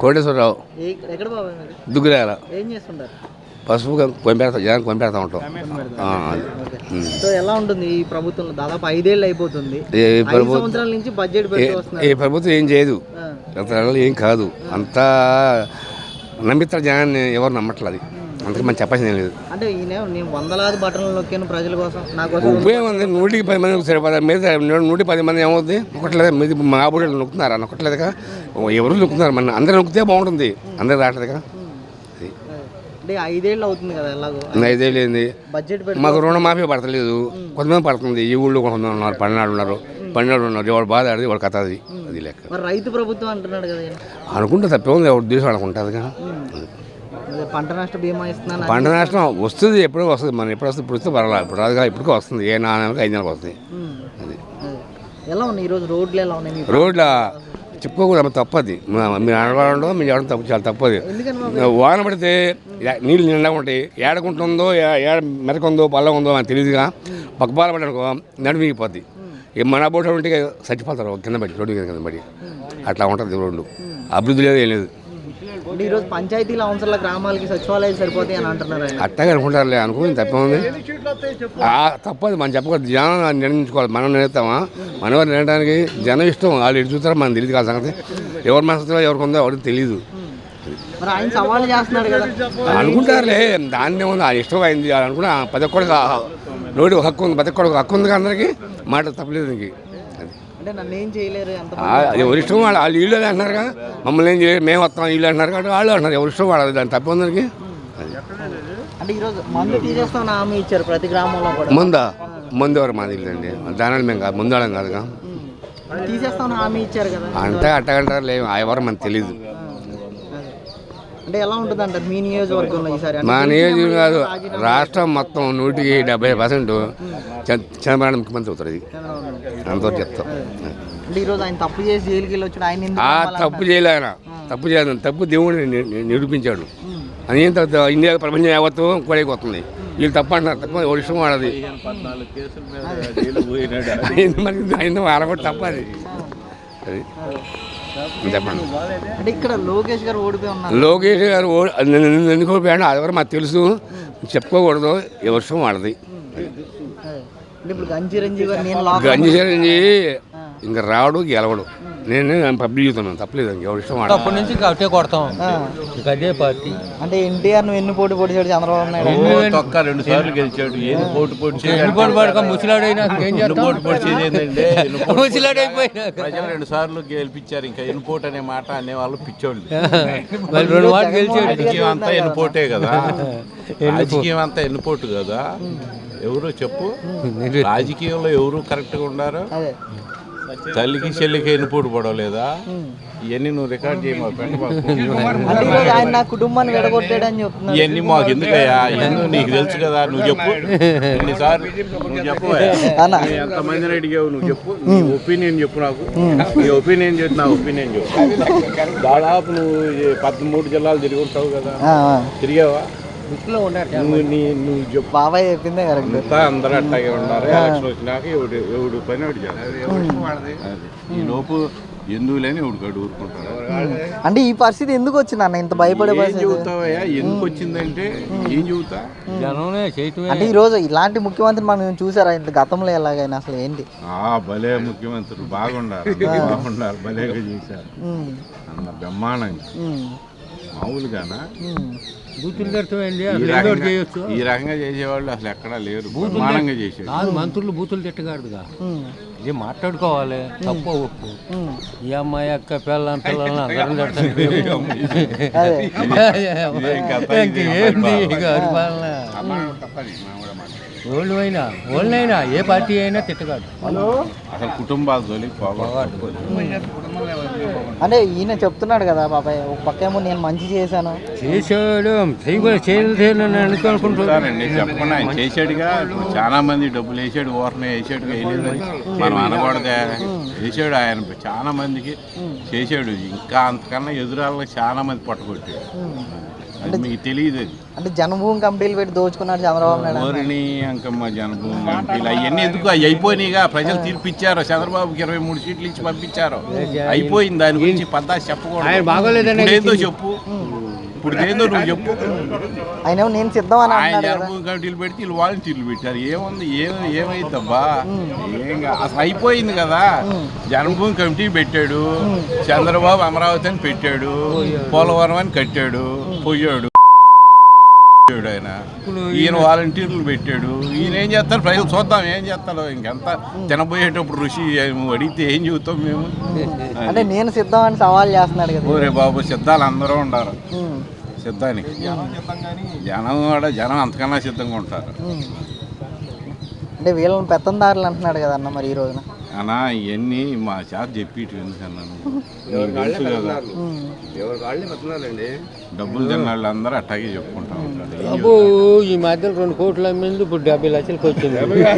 కోటేశ్వరరావు. ఎక్కడ దుగ్గురాల. ఏం చేస్తుంటారు? పసుపు కొంపెడతా జనానికి కొంపెడతా ఉంటాం. సో ఎలా ఉంటుంది ఈ ప్రభుత్వంలో? దాదాపు ఐదేళ్ళు అయిపోతుంది. సంవత్సరాల నుంచి బడ్జెట్ వస్తున్నారు. ప్రభుత్వం ఏం చేయదు. ఏం కాదు. అంతా నమ్మిస్తారు జనాన్ని ఎవరు నమ్మట్లేదు అందుకే మనం చెప్పాల్సింది లేదు. అంటే ఈయన నేను వందలాది బట్టలు నొక్కాను ప్రజల కోసం. నా కోసం ఉపయోగం ఉంది నూటికి పది మంది సరిపోతారు మీద నూటికి పది మంది ఏమవుతుంది నొక్కట్లేదు? మీది మా బుడ్డలు నొక్కుతున్నారా? నొక్కట్లేదుగా? ఎవరు నొక్కుతున్నారు? మన అందరూ నొక్కితే బాగుంటుంది. అందరూ రావట్లేదుగా? అది. అంటే ఐదేళ్ళు అవుతుంది కదా ఎలాగో. ఐదేళ్ళు ఏంది? బడ్జెట్ మాకు రుణమాఫీ పడతలేదు. కొంతమంది పడుతుంది. ఈ ఊళ్ళో కొంతమంది ఉన్నారు పన్నెండు ఉన్నారు. పన్నెండు ఉన్నారు. ఎవరు బాధ ఆడిది వాడు కథ అది. అది లెక్క. రైతు ప్రభుత్వం అంటున్నాడు కదా. అనుకుంటే తప్పే ఉంది. ఎవరు దేశం అనుకుంటుంది అదే. పంట నష్ట బీమా ఇస్తున్నాను పంట నష్టం వస్తుంది ఎప్పుడో వస్తుంది మనం ఎప్పుడు వస్తుంది ఇప్పుడు వస్తే పర్వాలేదు. ఇప్పుడు రాదుగా ఇప్పటికే వస్తుంది. ఏ నాన్నకి ఐదు నెలలకు వస్తుంది. అది. ఎలా ఉన్నాయి ఈరోజు రోడ్లు ఎలా ఉన్నాయి రోడ్ల చెప్పుకోకూడదు తప్పది. మీరు అనడం మీరు ఎవడం తప్పు చాలా తప్పది. వాన పడితే నీళ్ళు నిండా ఉంటాయి. ఏడకుంటుందో ఏడ మెరకుందో పల్ల ఉందో మనకు తెలియదుగా పక్కపాల పడనుకో నడిమిగిపోద్ది ఈ మన బోట ఉంటే చచ్చిపోతారు కింద పడి రోడ్డు కింద పడి. అట్లా ఉంటుంది రోడ్లు అభివృద్ధి లేదు ఏం లేదు. అంటే ఈరోజు పంచాయతీల అవసరాల గ్రామాలకి సచివాలయాలు సరిపోతాయి అని అంటున్నారు అట్టగా అనుకుంటారులే అనుకుని తప్పేముంది తప్పదు మనం చెప్పకూడదు. జనం నిర్ణయించుకోవాలి మనం నిర్ణయిస్తామా? మనవారు నిర్ణయడానికి జనం ఇష్టం వాళ్ళు ఎటు చూస్తారో మనకు తెలియదు కాదు సంగతి. ఎవరి మనసులో ఎవరికి ఉందో ఎవరికి తెలియదు అనుకుంటారులే దాన్ని ఉంది ఆ ఇష్టం అయింది అని అనుకున్నా ప్రతి ఒక్కడికి నోటి హక్కు ఉంది ప్రతి ఒక్కడికి హక్కు ఉంది అందరికీ మాట తప్పలేదు ఇంక అది అంటే నన్ను ఏం చేయలేరు ఎంత ఆ, అది ఎవరి ఇష్టం వాళ్ళు వాళ్ళు వీళ్ళు అదే అంటున్నారుగా మమ్మల్ని ఏం చేయలేదు మేము వస్తాం వీళ్ళు అంటున్నారు కాబట్టి వాళ్ళు అంటున్నారు ఎవరి ఇష్టం వాళ్ళు దాని తప్ప ఉందరికి అది. అంటే ఈరోజు మందు ముందా? ముందు ఎవరు మాది అండి దాని మేము కాదు ముందు వాళ్ళం కాదుగా. కదా. అంటే అట్టగంటారు లేవు. ఎవరు మనకు తెలీదు. అదే. అంటే ఎలా ఉంటుంది అంటారు మీ నియోజకవర్గంలో ఈసారి? అంటే మా నియోజకవర్గం కాదు రాష్ట్రం మొత్తం నూటికి డెబ్బై పర్సెంట్ చంద్రబాబు ముఖ్యమంత్రి అవుతారు ఇది. అంతవరకు చెప్తాం. అంటే ఈరోజు ఆయన తప్పు చేసి జైలుకి వెళ్ళి వచ్చాడు ఆయన ఎందుకు ఆ? తప్పు చేయలే ఆయన. తప్పు చేయలేదు. తప్పు ని- నిరూపించాడు. అని ఏం తప్పు? ఇండియా ప్రపంచం యావత్తు కూడా వస్తుంది. వీళ్ళు తప్ప అంటున్నారు. తప్ప ఎవరి ఇష్టం వాడది. ఆయన కూడా తప్ప అది. అది. చెప్పండి. అంటే ఇక్కడ లోకేష్ గారు ఓడిపోయి ఉన్నారు. లోకేష్ గారు ఎందుకు ఓడిపోయాడు? అది కూడా మాకు తెలుసు. చెప్పుకోకూడదు ఎవరి ఇష్టం వాడది గంజి రంజీవ్ గారు నేను లోకల్ గంజి చిరంజీ ఇంకా రావడు గెలవడు. నేను పబ్లిక్ చూస్తున్నాను తప్పలేదు ఎవరి ఇష్టం అప్పటి నుంచి ఇంకా అట్టే కొడతాం. ఇక అదే పార్టీ. అంటే ఎన్టీఆర్ నువ్వు ఎన్ని పోటీ పొడిచాడు చంద్రబాబు నాయుడు? తొక్క రెండు సార్లు గెలిచాడు. ఏది పోటు పొడి ఎన్నిపోటు పడక ముసలాడైనా ఏం చేస్తాం? పోటు ముసలాడైపోయినా. ప్రజలు రెండు సార్లు గెలిపించారు. ఇంకా ఎన్నుపోటు అనే మాట అనే వాళ్ళు పిచ్చోళ్ళు. మరి రెండు మాట గెలిచాడు. అంతా ఎన్నుపోటే కదా. రాజకీయం అంతా ఎన్నుపోటు కదా. ఎవరు చెప్పు? రాజకీయంలో ఎవరు కరెక్ట్గా ఉండారు? తల్లికి చెల్లికి ఎన్నుపోటు పడవలేదా? ఇవన్నీ నువ్వు రికార్డ్ నా కుటుంబాన్ని విడగొట్టాడు అని చెప్తున్నారు ఇవన్నీ మాకు ఎందుకయ్యా? ఎందుకు నీకు తెలుసు కదా నువ్వు చెప్పు. ఎన్నిసార్లు? నువ్వు చెప్పు ఎంతమందిని అడిగావు నువ్వు చెప్పు. నీ ఒపీనియన్ చెప్పు నాకు. నీ ఒపీనియన్ చెప్పు నా ఒపీనియన్ చెప్పు. దాదాపు నువ్వు పదమూడు జిల్లాలు తిరిగి ఉంటావు కదా. ఆ, తిరిగావా నువ్వు నీ నువ్వు బాబాయ్ చెప్పిందే కరెక్ట్. అంతా అందరూ అట్టాగే ఉన్నారు ఎలక్షన్ వచ్చినాక ఎవడు ఎవడు పని. ఈ లోపు ఎందుకు లేని ఎవడు ఊరుకుంటాడు? అంటే ఈ పరిస్థితి ఎందుకు వచ్చింది అన్న? ఇంత భయపడే పరిస్థితి. చెబుతావయ్యా? ఎందుకు వచ్చిందంటే ఏం చెబుతా? జనమే చేయటమే అంటే ఈ రోజు ఇలాంటి ముఖ్యమంత్రి మనం చూసారా? ఇంత గతంలో ఎలాగైనా అసలు ఏంటి? ఆ భలే ముఖ్యమంత్రులు. బాగుండారు బాగుండారు భలేగా చేశారు. అన్న బ్రహ్మాండంగా. మామూలుగానా. బూతులు తిడతామండి అసలు చేయొచ్చు. ఈ రకంగా చేసేవాళ్ళు అసలు ఎక్కడా లేరు. చేసేది కాదు మంత్రులు బూతులు తిట్టగాడుగా. ఇది మాట్లాడుకోవాలి. తప్పు ఒప్పు. ఈ అమ్మాయి అక్క పిల్లల పిల్లల్ని అందరం పరిపాలన ఓల్డ్ అయినా ఓల్డ్ అయినా ఏ పార్టీ అయినా తిట్టగాడు. అసలు కుటుంబాల జోలికి అంటే ఈయన చెప్తున్నాడు కదా బాబాయ్ ఒక పక్క ఏమో నేను మంచి చేశాను. చేసాడు చేయకూడదు చేయలేదు చెప్పకుండా ఆయన చేసాడుగా చాలా మంది డబ్బులు వేసాడు ఓరనే వేసాడుగా వేయలేదు మనం అనకూడదే. వేసాడు ఆయన చాలా మందికి చేసాడు ఇంకా అంతకన్నా ఎదురాళ్ళకి చాలా మంది పట్టుకొట్టాడు అది మీకు తెలియదు అది. అంటే జన్మభూమి కమిటీలు పెట్టి దోచుకున్నాడు చంద్రబాబు నాయుడు. ఓరిని అంకమ్మ జనభూమి ఎంపీలు అవన్నీ ఎందుకు? అవి అయిపోయినాయిగా. ప్రజలు తీర్పిచ్చారు. చంద్రబాబుకి ఇరవై మూడు సీట్లు ఇచ్చి పంపించారు. అయిపోయింది. దాని గురించి పద్దా చెప్పకూడదు. ఆయన బాగోలేదని ఇప్పుడు ఏందో చెప్పు. ఇప్పుడు ఏందో నువ్వు చెప్పు. ఆయన నేను సిద్ధం అని ఆయన జనభూమి కమిటీలు పెడితే వీళ్ళు వాలంటీర్లు పెట్టారు. ఏముంది? ఏం ఏమైందబ్బా? ఏం కా- అసలు అయిపోయింది కదా. జనభూమి కమిటీ పెట్టాడు. చంద్రబాబు అమరావతి అని పెట్టాడు. పోలవరం అని కట్టాడు. పోయాడు. పెట్టాడు ఆయన. ఈయన వాలంటీర్లు పెట్టాడు. ఈయన ఏం చేస్తారు? ప్రజలు చూద్దాం ఏం చేస్తాడో ఇంకెంత తినబోయేటప్పుడు రుచి ఏమో అడిగితే ఏం చెబుతాం మేము? అంటే నేను సిద్ధం అని సవాల్ చేస్తున్నాడు కదా. ఓరే బాబు సిద్ధాలు అందరూ ఉండారు ఉమ్, సిద్ధానికి. జనం కూడా జనం అంతకన్నా సిద్ధంగా ఉంటారు. అంటే వీళ్ళని పెత్తందారులు అంటున్నాడు కదా అన్న మరి ఈ రోజున. అన్నా ఇవన్నీ మా చేత చెప్పేటి ఎందుకన్నాను డబ్బులు తిన్న వాళ్ళు అందరూ అట్టాగే చెప్పుకుంటా ఉంటారు. అబ్బో ఈ మధ్యలో రెండు కోట్లు అమ్మింది ఇప్పుడు డెబ్బై లక్షలకు వచ్చింది.